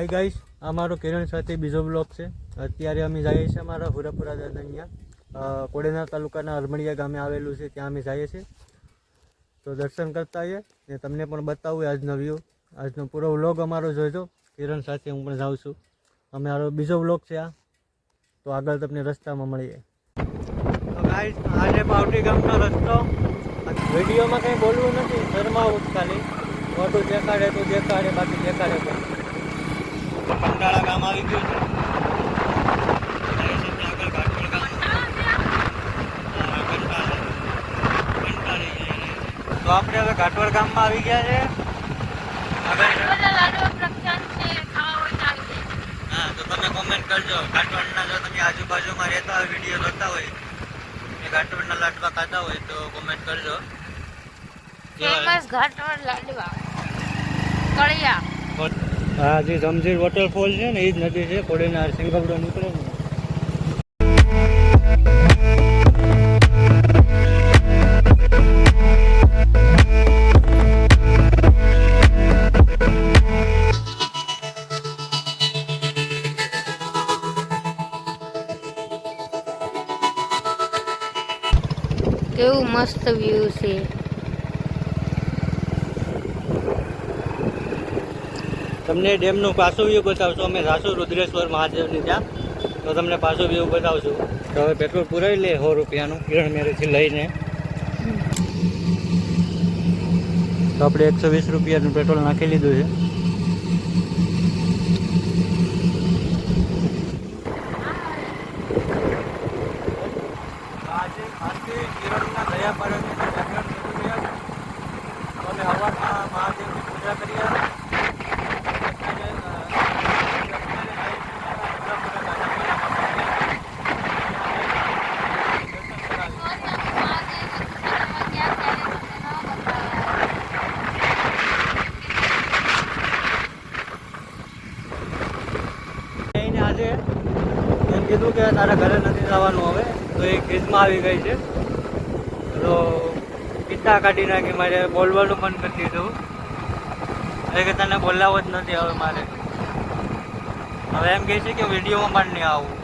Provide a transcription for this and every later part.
Hi guys આ મારો કિરણ સાથે બીજો બ્લોગ છે. અત્યારે અમે જઈએ છીએ અમારા હુરાપુરા અહીંયા. કોડેના તાલુકાના અરમણિયા ગામે આવેલું છે, ત્યાં અમે જઈએ છીએ. તો દર્શન કરતા આવીએ ને તમને પણ બતાવું આજનો વ્યૂ આજનો પૂરો વ્લોગ અમારો જોઈજો કિરણ સાથે હું પણ જાઉં છું. અમે મારો બીજો વ્લોગ છે આ. તો આગળ તમને રસ્તામાં મળીએ. તો ગાઈસ આજે પાવટી ગામનો રસ્તો. વિડીયોમાં કંઈ બોલવું નથી. શરમાવું ખાલી. મોટું દેખાડે તો દેખાડે, બાકી દેખાડે પણ. કંટાળા ગામ આવી ગયું છે. તો આપણે હવે ઘાટોળ ગામમાં આવી ગયા છે? હા તો તમે કોમેન્ટ કરજો. ઘાટોળના જો તમે આજુબાજુમાં રહેતા હોય વીડિયો જોતા હોય એ ઘાટોળના લાડવા ખાતા હોય તો કોમેન્ટ કરજો. ફેમસ ઘાટવડ લાડવા. કળિયા. હા, જે જમજીર વોટરફોલ છે ને, એ જ નદી છે કોડીનાર સિંગવડો નીકળે ને કેવું મસ્ત વ્યૂ છે. તમને ડેમનું પાછું વ્યૂ બતાવશું. અમે જાશું રુદ્રેશ્વર મહાદેવની ત્યાં. તો તમને પાછું વ્યૂ બતાવશું. તો હવે પેટ્રોલ પુરાવી લે સો રૂપિયાનું કિરણ મેરેથી લઈને. તો આપણે એકસો વીસ રૂપિયાનું પેટ્રોલ નાખી લીધું છે આજે આજથી કિરણના દયા પાડે જાગરણ થતું ગયા અમે હવારમાં મહાદેવની પૂજા કરીએ એને આજે એમ કીધું કે તારા ઘરે નથી જવાનું હવે ખીજમાં આવી ગઈ છે. તો પિતા કાઢી નાખી, મારે બોલવાનું બંધ કરી દીધું. એટલે કે તને બોલાવો જ નથી હવે મારે. હવે એમ કહે છે કે વિડીયોમાં પણ નહીં આવું.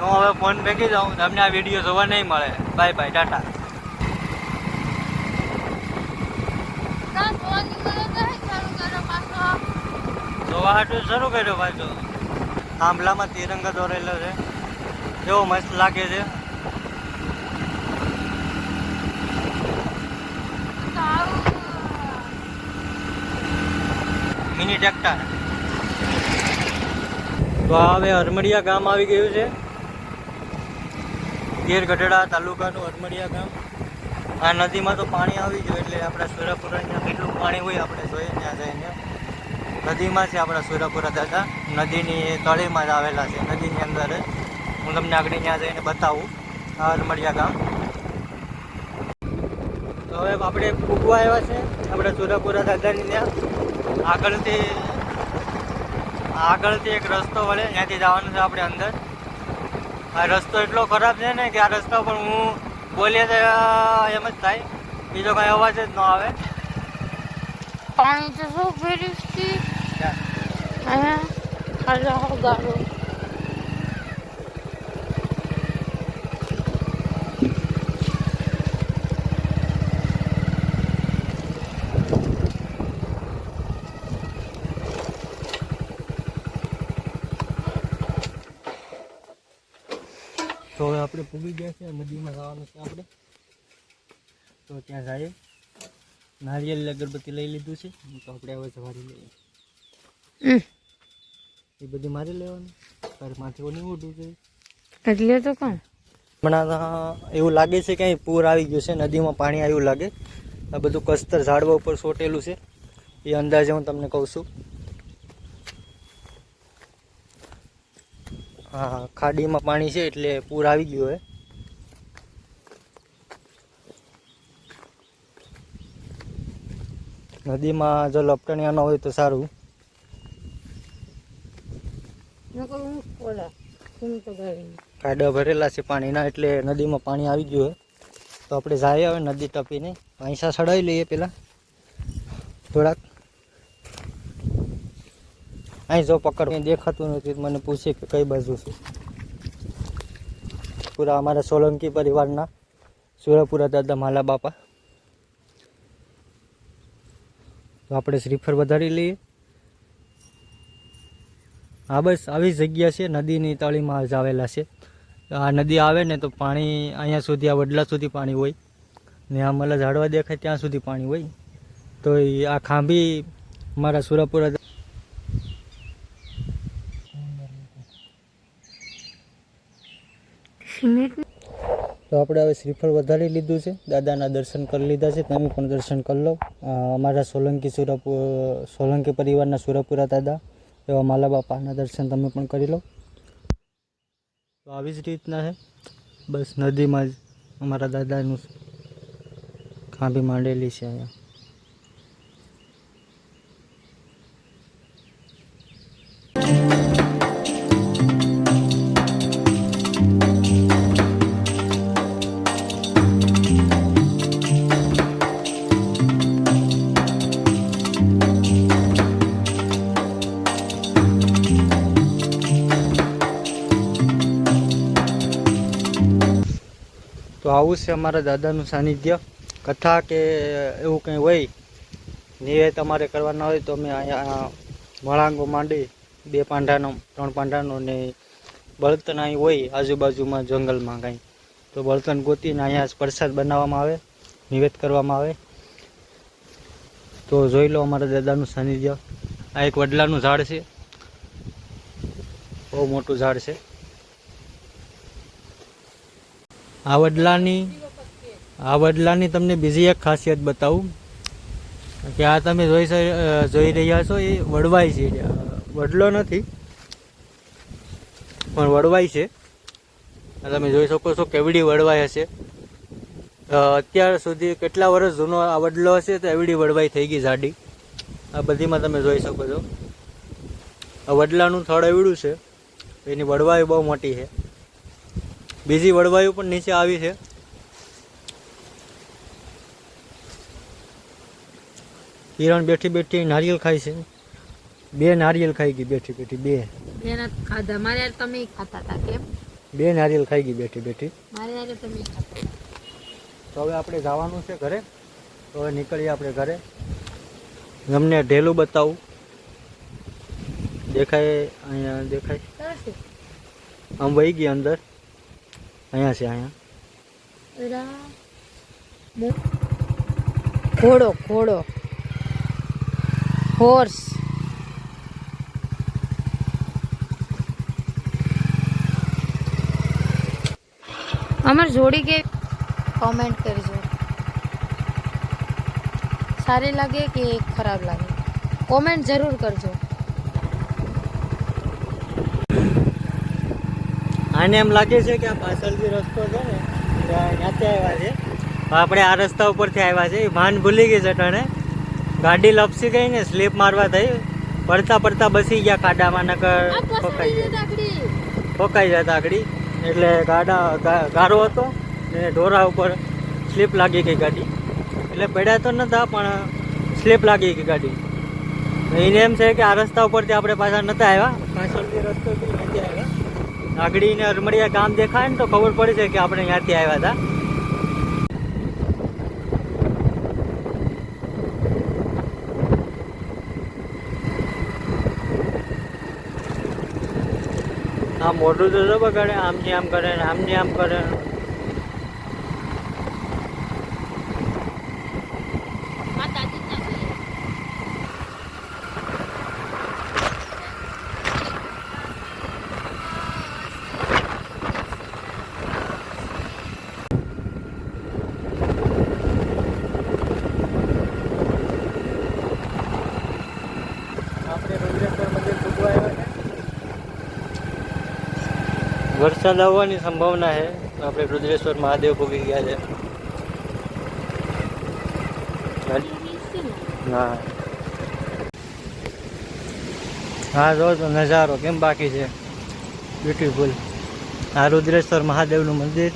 હું હવે ફોન ફેંકી જાઉં તમને આ વીડિયો જોવા નહીં મળે. Bye bye, tata. જોવા હાટું શરૂ કર્યો પાછો થાંભલામાં તિરંગા દોરેલો છે. કેવો મસ્ત લાગે છે. Mini tractor. તો હવે હરમડિયા ગામ આવી ગયું છે. ગીર ગઢડા તાલુકાનું હરમડિયા ગામ. આ નદીમાં તો પાણી આવી ગયું એટલે આપણા સુરાપુરા ત્યાં કેટલું પાણી હોય આપણે જોઈએ ત્યાં જઈને. નદીમાં છે આપણા સુરાપુરા દાદા. નદીની તળીમાં જ આવેલા છે. નદીની અંદર હું તમને આગળ ત્યાં જઈને બતાવું. આ અરમડિયા ગામ. હવે આપણે પૂગવા આવ્યા છે. આપણે સુરાપુરા દાદાની ત્યાં. આગળથી આગળથી એક રસ્તો વળે. ત્યાંથી જવાનું છે આપણે અંદર. આ રસ્તો એટલો ખરાબ છે ને કે આ રસ્તા પર હું બોલીએ તો એમ જ થાય. બીજો કાંઈ અવાજ જ ન આવે. પાણી તો શું ફેર્યું તો હવે આપણે પૂગી ગયા છે નદીમાં જવાનું છે આપણે. તો ત્યાં જઈએ. નારિયેલ અગરબત્તી લઈ લીધું છે. તો આપણે હવે જવારી લઈએ. એ બધી મારી લેવાની. તારે માથે ઓની ઓઢવું જોઈએ એટલે તો કોણ? હમણાં એવું લાગે છે કે પૂર આવી ગયું છે નદીમાં પાણી આવ્યું લાગે. આ બધું કસ્તર ઝાડવા ઉપર સોટેલું છે. એ અંદાજે હું તમને કહું છું. હા ખાડીમાં પાણી છે એટલે પૂર આવી ગયું હોય નદીમાં જો લપટણિયા ન હોય તો સારું. ખાડા ભરેલા છે પાણીના એટલે નદીમાં પાણી આવી ગયું હોય તો આપણે જાય હવે નદી ટપીને. પૈસા ચડાવી લઈએ પેલા. થોડાક. અહીં જો પકડ. દેખાતું નથી, મને પૂછે કે કઈ બાજુ છે. પૂરા અમારા સોલંકી પરિવારના. સુરપુરા દાદા, માલા બાપા. તો આપણે શ્રીફર વધારી લઈએ. હા, બસ, આવી જગ્યા છે, નદીની તળીમાં જ આવેલા છે. આ નદી આવે ને તો પાણી અહીંયા સુધી, આ વડલા સુધી પાણી હોય. ને આ મલા ઝાડવા દેખાય ત્યાં સુધી પાણી હોય. તો આ ખાંભી મારા સુરપુરા તો આપણે હવે શ્રીફળ વધારી લીધું છે. દાદાના દર્શન કરી લીધા છે. તમે પણ દર્શન કરી લો. અમારા સોલંકી સુરપ સોલંકી પરિવારના સુરપુરા દાદા એવા માલા બાપાના દર્શન તમે પણ કરી લો. તો આવી જ રીતના છે બસ નદીમાં જ અમારા દાદાનું ખાંભી માંડેલી છે અહીંયા. તો આવું છે અમારા દાદાનું સાનિધ્ય. કથા કે એવું કંઈ હોય, નિવેદ તમારે કરવાના હોય તો અમે અહીંયા વળાંગો માંડી બે પાંડાનો ત્રણ પાંડાનો ને બળતણ અહીં હોય, આજુબાજુમાં જંગલમાં કાંઈ. તો બળતણ ગોતીને અહીંયા પ્રસાદ બનાવવામાં આવે, નિવેદ કરવામાં આવે. તો જોઈ લો અમારા દાદાનું સાનિધ્ય. આ એક વડલાનું ઝાડ છે. બહુ મોટું ઝાડ છે. આ વડલાની આ વડલાની તમને બીજી એક ખાસિયત બતાવું કે આ તમે જોઈ જોઈ રહ્યા છો, એ વડવાઈ છે. વડલો નથી, પણ વડવાઈ છે. તમે જોઈ શકો છો કેવડી વડવાઈ હશે. અત્યાર સુધી કેટલા વર્ષ જૂનો આ વડલો હશે, તો એવડી વડવાઈ થઈ ગઈ જાડી. આ બધીમાં તમે જોઈ શકો છો. આ વડલાનું થળ એવડું છે, એની વડવાઈ બહુ મોટી છે. બીજી વડવાયુ પણ નીચે આવી છે. કિરણ બેઠી બેઠી નારિયેલ ખાય છે. બે નારિયેલ ખાઈ ગઈ બેઠી બેઠી બે. એના ખાધા. મારે તમે ખાતા હતા કેમ? બે નારિયેલ ખાઈ ગઈ બેઠી બેઠી. મારે તમે તો. હવે આપણે જવાનું છે ઘરે. તો હવે નીકળીએ આપણે ઘરે. તમને ઢેલું બતાવું. દેખાય અહીંયા દેખાય. આમ વહી ગઈ અંદર. અહીંયા છે અહીંયા રા મો- ઘોડો ઘોડો હોર્સ અમાર જોડી કે કોમેન્ટ કરજો સારી લાગે કે ખરાબ લાગે કોમેન્ટ જરૂર કરજો આને એમ લાગે છે કે આ પાછળથી રસ્તો છે ને ત્યાં ત્યાંથી આવ્યા છે. આપણે આ રસ્તા ઉપરથી આવ્યા છે. એ ભાન ભૂલી ગઈ છે ટાણે ગાડી લપસી ગઈ ને સ્લીપ મારવા થઈ. પડતા પડતા બસી ગયા ખાડામાં નકર ઠોકાઈ ગયા. ઠોકાઈ જતા આગળ એટલે ગાડા ગારો હતો ને ઢોરા ઉપર સ્લીપ લાગી ગઈ ગાડી. એટલે પડ્યા તો નતા પણ સ્લીપ લાગી ગઈ ગાડી. એને એમ છે કે આ રસ્તા ઉપરથી આપણે પાછા નતા આવ્યા. પાછળથી રસ્તો નથી આવ્યા. આગળ ને અરમડિયા ગામ દેખાય ને તો ખબર પડી છે કે આપણે ત્યાંથી આવ્યા હતા. આ મોઢું તો બગાડે આમ આમની આમ કરે ને આમની આમ કરે આપણે રુદ્રેશ્વર મંદિર પૂજવા આવ્યા છે વરસાદ આવવાની સંભાવના છે. આપણે રુદ્રેશ્વર મહાદેવ ભોગી ગયા છે. હા. હા જો નજારો કેમ બાકી છે? બ્યુટીફુલ આ રુદ્રેશ્વર મહાદેવનું મંદિર.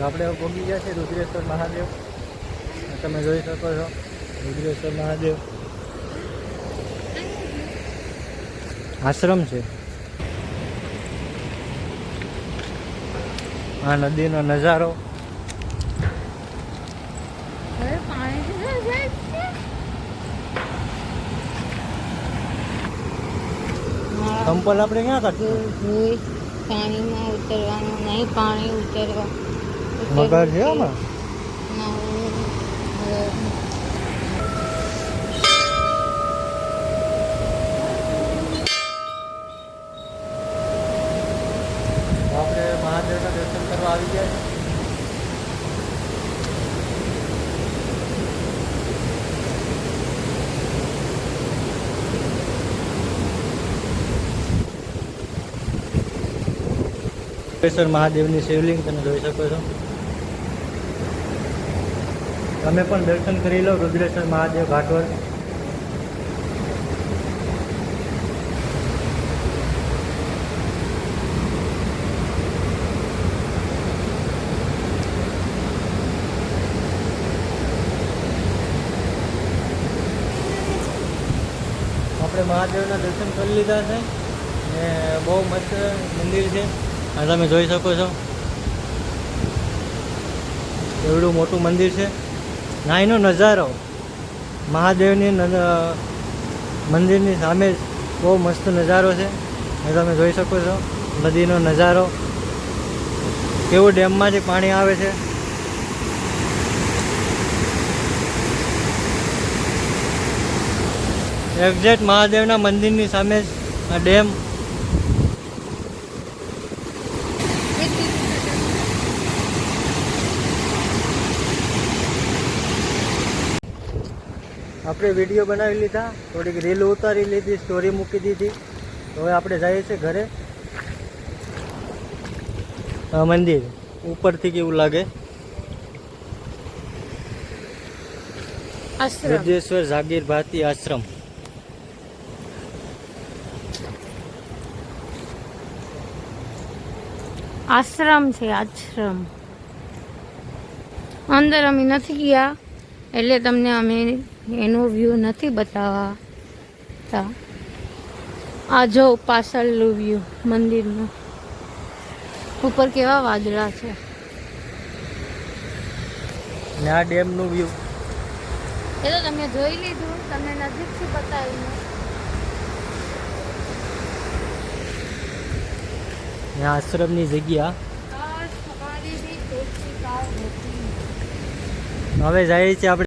તો આપણે પહોંચી ગયા છે રુદ્રેશ્વર મહાદેવ. તમે જોઈ શકો છો રુદ્રેશ્વર મહાદેવ. આશ્રમ છે. આ નદીનો નજારો. સંપલ આપણે ક્યાં કરશું પાણીમાં ઉતરવાનું નહીં પાણી ઉતરવા. મગર છે આમાં ના, આપણે મહાદેવના દર્શન કરવા આવી ગયા મહાદેવની શિવલિંગ તમે જોઈ શકો છો. તમે પણ દર્શન કરી લો, રુદ્રેશ્વર મહાદેવ ઘાટવર આપણે મહાદેવના દર્શન કરી લીધા છે ને બહુ મસ્ત મંદિર છે. આ તમે જોઈ શકો છો. એવડું મોટું મંદિર છે. ના નજારો. મહાદેવની મંદિરની સામે બહુ મસ્ત નજારો છે. એ તમે જોઈ શકો છો. નદીનો નજારો. કેવું ડેમમાંથી પાણી આવે છે. એક્ઝેક્ટ મહાદેવના મંદિરની સામે જ આ ડેમ આપણે વીડિયો બનાવી લીધા. થોડીક રીલ ઉતારી લીધી સ્ટોરી મૂકી દીધી. તો હવે આપણે જઈએ છીએ ઘરે. મંદિર. ઉપરથી કેવું લાગે? આશ્રમ. સિદ્ધેશ્વર જાગીર ભારતી આશ્રમ. આશ્રમ છે આશ્રમ. અંદર અમે નથી ગયા. એટલે તમને અમે એનો વ્યૂ નથી બતાવતા. તા આ જો પાછળનું વ્યૂ મંદિરનું. ઉપર કેવા વાદળા છે. આ ડેમનું વ્યૂ એ તો તમે જોઈ લીધું તમને નજીકથી બતાવ્યું. આશ્રમની જગ્યા. હવે જાય છે આપણે